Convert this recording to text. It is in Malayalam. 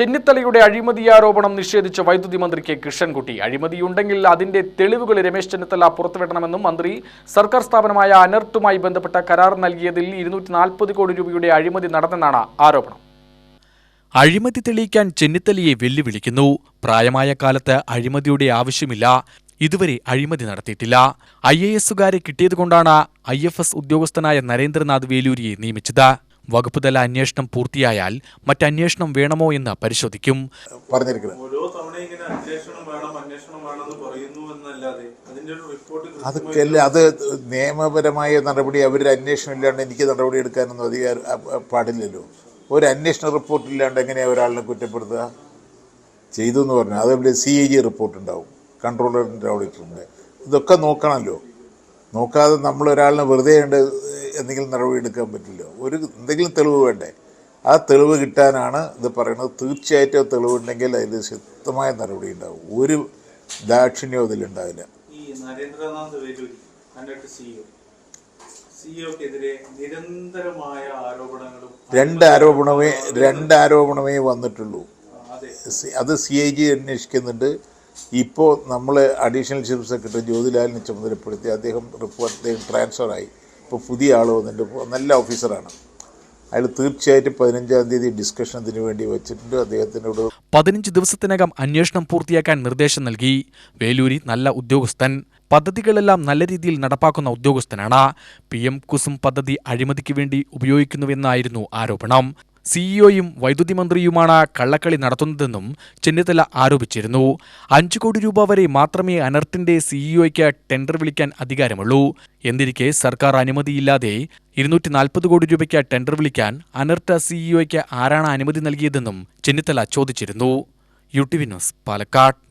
ചെന്നിത്തലയുടെ അഴിമതി ആരോപണം നിഷേധിച്ച വൈദ്യുതി മന്ത്രി കെ കൃഷ്ണൻകുട്ടി. അഴിമതിയുണ്ടെങ്കിൽ അതിന്റെ തെളിവുകൾ രമേശ് ചെന്നിത്തല പുറത്തുവിടണമെന്നും മന്ത്രി സർക്കാർ സ്ഥാപനമായ അനർട്ടുമായി ബന്ധപ്പെട്ട കരാർ നൽകിയതിൽ ഇരുന്നൂറ്റി കോടി രൂപയുടെ അഴിമതി നടന്നെന്നാണ് ആരോപണം. അഴിമതി തെളിയിക്കാൻ ചെന്നിത്തലയെ വെല്ലുവിളിക്കുന്നു. പ്രായമായ കാലത്ത് അഴിമതിയുടെ ആവശ്യമില്ല. ഇതുവരെ അഴിമതി നടത്തിയിട്ടില്ല. ഐ എ എസുകാരെ കിട്ടിയതുകൊണ്ടാണ് ഐ എഫ് എസ് ഉദ്യോഗസ്ഥനായ നരേന്ദ്രനാഥ് വേലൂരിയെ നിയമിച്ചത്. വകുപ്പുതല അന്വേഷണം പൂർത്തിയായാൽ മറ്റന്വേഷണം വേണമോ എന്ന് പരിശോധിക്കും. പറഞ്ഞിരിക്കുന്നത്. ഓരോ തവണ ഇങ്ങനെ അന്വേഷണം വേണം അന്വേഷണം വേണമെന്ന് പറയുന്നു എന്നല്ലാതെ അതിന്റെ ഒരു റിപ്പോർട്ട് അതൊക്കെ അല്ല അത് നിയമപരമായ നടപടി അവർ അന്വേഷണം ഇല്ലാണ്ട് എനിക്ക് നടപടി എടുക്കാനൊന്നും അധികാരം പാടില്ലല്ലോ. ഒരു അന്വേഷണ റിപ്പോർട്ട് ഇല്ലാണ്ട് എങ്ങനെയാണ് ഒരാളിനെ കുറ്റപ്പെടുത്തുക? ചെയ്തു എന്ന് പറഞ്ഞാൽ അതേപോലെ സി എ ജി റിപ്പോർട്ട് ഉണ്ടാവും കൺട്രോളറിന്റെ ഓഡിറ്ററിന്റെ ഇതൊക്കെ നോക്കണമല്ലോ നോക്കാതെ നമ്മൾ ഒരാളിനെ വെറുതെ കണ്ട് എന്തെങ്കിലും നടപടി എടുക്കാൻ പറ്റില്ല. ഒരു എന്തെങ്കിലും തെളിവ് വേണ്ടേ? ആ തെളിവ് കിട്ടാനാണ് ഇത് പറയുന്നത്. തീർച്ചയായിട്ടും തെളിവുണ്ടെങ്കിൽ അതിൽ ശക്തമായ നടപടി ഉണ്ടാവും. ഒരു ദാക്ഷിണ്യവും അതിലുണ്ടാവില്ല ഈ നരേന്ദ്രനാഥ് വേലൂരി അന്നട്ട് സിഇഒ സിഇഒക്കെതിരെ നിരന്തരമായ ആരോപണങ്ങളും രണ്ട് ആരോപണമേ രണ്ട് ആരോപണമേ വന്നിട്ടുള്ളൂ. അതെ. അത് സി ഐ ജി അന്വേഷിക്കുന്നുണ്ട്. ഇപ്പോൾ നമ്മൾ അഡീഷണൽ ചീഫ് സെക്രട്ടറി ജ്യോതിലാലിനെ ചുമതലപ്പെടുത്തി അദ്ദേഹം റിപ്പോർട്ട് അദ്ദേഹം ട്രാൻസ്ഫർ ആയി ഇപ്പോൾ പുതിയ ആൾ വന്നിട്ട് നല്ല ഓഫീസറാണ്. അയാൾ തീർച്ചയായിട്ടും പതിനഞ്ചാം തീയതി ഡിസ്കഷനത്തിന് വേണ്ടി വെച്ചിട്ടുണ്ട്. അദ്ദേഹത്തിനോട് പതിനഞ്ച് ദിവസത്തിനകം അന്വേഷണം പൂർത്തിയാക്കാൻ നിർദ്ദേശം നൽകി. വേലൂരി നല്ല ഉദ്യോഗസ്ഥൻ. പദ്ധതികളെല്ലാം നല്ല രീതിയിൽ നടപ്പാക്കുന്ന ഉദ്യോഗസ്ഥനാണ്. പി എം കുസും പദ്ധതി അഴിമതിക്ക് വേണ്ടി ഉപയോഗിക്കുന്നുവെന്നായിരുന്നു ആരോപണം. സിഇഒയും വൈദ്യുതി മന്ത്രിയുമാണ് കള്ളക്കളി നടത്തുന്നതെന്നും ചെന്നിത്തല ആരോപിച്ചിരുന്നു. അഞ്ചു കോടി രൂപ വരെ മാത്രമേ അനർത്തിന്റെ സിഇഒയ്ക്ക് ടെൻഡർ വിളിക്കാൻ അധികാരമുള്ളൂ. എന്നിരിക്കെ സർക്കാർ അനുമതിയില്ലാതെ ഇരുന്നൂറ്റി നാൽപ്പത് കോടി രൂപയ്ക്ക് ടെൻഡർ വിളിക്കാൻ അനർത്ത സിഇഒയ്ക്ക് ആരാണ് അനുമതി നൽകിയതെന്നും ചെന്നിത്തല ചോദിച്ചിരുന്നു. U T V news Palakkad.